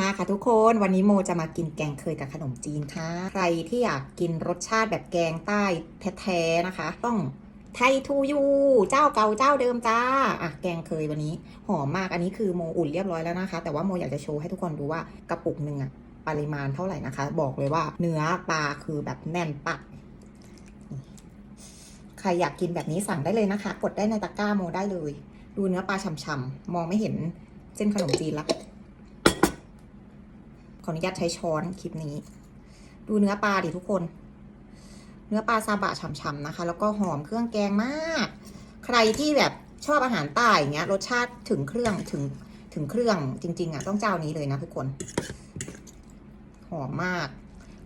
มาค่ะทุกคนวันนี้โมจะมากินแกงเคยกับขนมจีนค่ะ ใครที่อยากกินรสชาติแบบแกงใต้แท้ๆนะคะ ต้องไทยทูยูเจ้าเก่าเจ้าเดิมจ้าอะแกงเคยวันนี้หอมมากอันนี้คือโมอุ่นเรียบร้อยแล้วนะคะ แต่ว่าโมอยากจะโชว์ให้ทุกคนดูว่ากระปุกหนึ่งอะปริมาณเท่าไหร่นะคะ บอกเลยว่าเนื้อปลาคือแบบแน่นปักใครอยากกินแบบนี้สั่งได้เลยนะคะ กดได้ในตะกร้าโมได้เลย ดูเนื้อปลาฉ่ำๆมองไม่เห็นเส้นขนมจีนละ ออนุญาตใช้ช้อนคลิปนี้ ดูเนื้อปลาดิทุกคน เนื้อปลาซาบะฉ่ำๆนะคะ แล้วก็หอมเครื่องแกงมาก ใครที่แบบชอบอาหารใต้อย่างเงี้ย รสชาติถึงเครื่องถึงถึงเครื่องจริง ๆอะต้องเจ้านี้เลยนะทุกคน หอมมาก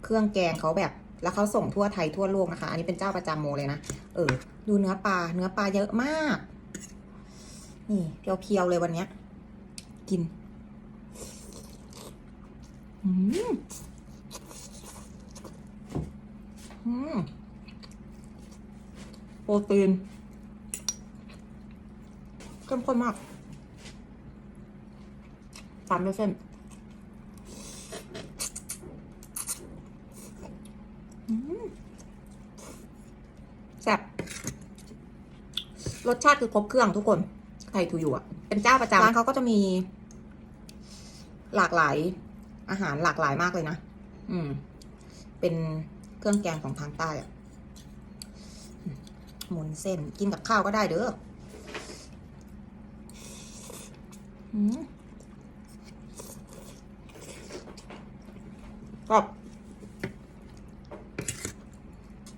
เครื่องแกงเขาแบบแล้วเขาส่งทั่วไทยทั่วโลกนะคะ อันนี้เป็นเจ้าประจำโมเลยนะ เออ ดูเนื้อปลา เนื้อปลาเยอะมาก นี่เพียวๆเลยวันเนี้ย กิน อืมอืมโปรตีนเข้มข้นมากตามด้วยเส้นอืมแซ่บรสชาติคือครบเครื่องทุกคนไทยทูอยู่อะ เป็นเจ้าประจำร้านเขาก็จะมี หลากหลาย อาหารหลากหลายมากเลยนะ อืม เป็นเครื่องแกงของทางใต้อะหมุนเส้นกินกับข้าวก็ได้เด้ออืมก็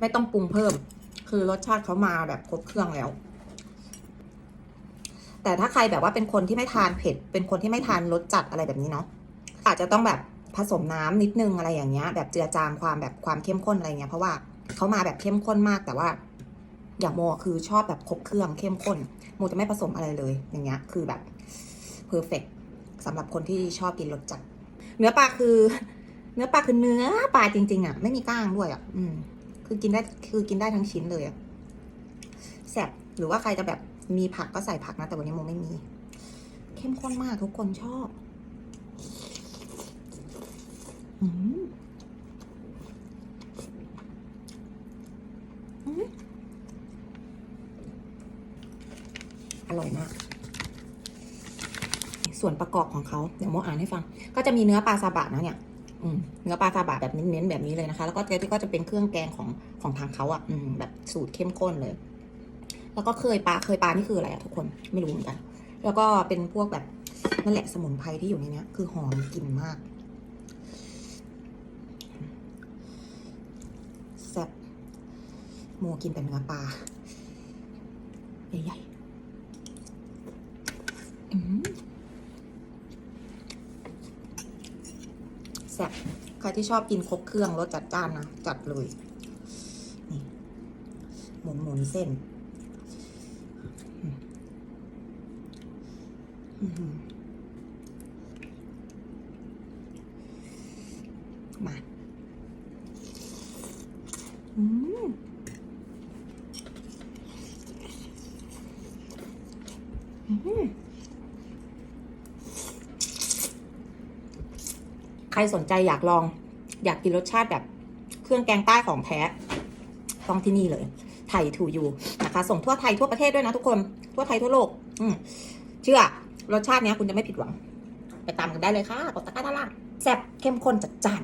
ไม่ต้องปรุงเพิ่ม คือรสชาติเขามาแบบครบเครื่องแล้ว แต่ถ้าใครแบบว่าเป็นคนที่ไม่ทานเผ็ด เป็นคนที่ไม่ทานรสจัดอะไรแบบนี้เนาะ อาจจะต้องแบบผสมน้ำนิดนึงอะไรอย่างเงี้ย แบบเจือจางความแบบความเข้มข้นอะไรเงี้ยเพราะว่าเขามาแบบเข้มข้นมากแต่ว่า อย่างโมคือชอบแบบครบเครื่องเข้มข้นโมจะไม่ผสมอะไรเลยอย่างเงี้ย คือแบบเพอร์เฟกสำหรับคนที่ชอบกินรสจัด เนื้อปลาคือ เนื้อปลาคือเนื้อปลาจริง ๆอะไม่มีก้างด้วยอะ อืม คือกินได้คือกินได้ทั้งชิ้นเลยอะแซ่บหรือว่าใครจะแบบมีผักก็ใส่ผักนะแต่วันนี้โมไม่มี เข้มข้นมากทุกคนชอบ อร่อยมาก ส่วนประกอบของเขาเดี๋ยวโมอ่านให้ฟัง ก็จะมีเนื้อปลาซาบะนะเนี่ยเนื้อปลาซาบะแบบเน้นๆแบบนี้เลยนะคะ แล้วก็จที่ก็จะเป็นเครื่องแกงของของทางเขาอะอืมแบบสูตรเข้มข้นเลย แล้วก็เคยปลาเคยปลานี่คืออะไรอะทุกคนไม่รู้เหมือนกัน แล้วก็เป็นพวกแบบนั่นแหละสมุนไพรที่อยู่ในนี้คือหอมกลิ่นมาก แซ่บ โมกินแต่เนื้อปลาใหญ่ๆแซ่บใครที่ชอบกินครบเครื่องรสจัดจ้านนะจัดเลยนี่หมุนหมุนเส้นมา อืมอืม ใครสนใจอยากลอง อยากกินรสชาติแบบ เครื่องแกงใต้ของแท้ต้องที่นี่เลย ไทยทูยูนะคะ ส่งทั่วไทยทั่วประเทศด้วยนะทุกคน ทั่วไทยทั่วโลก อืเชื่อ รสชาติเนี้ยคุณจะไม่ผิดหวัง ไปตามกันได้เลยค่ะกดตะกร้าด้านล่างแซ่บเข้มข้นจัดจ้าน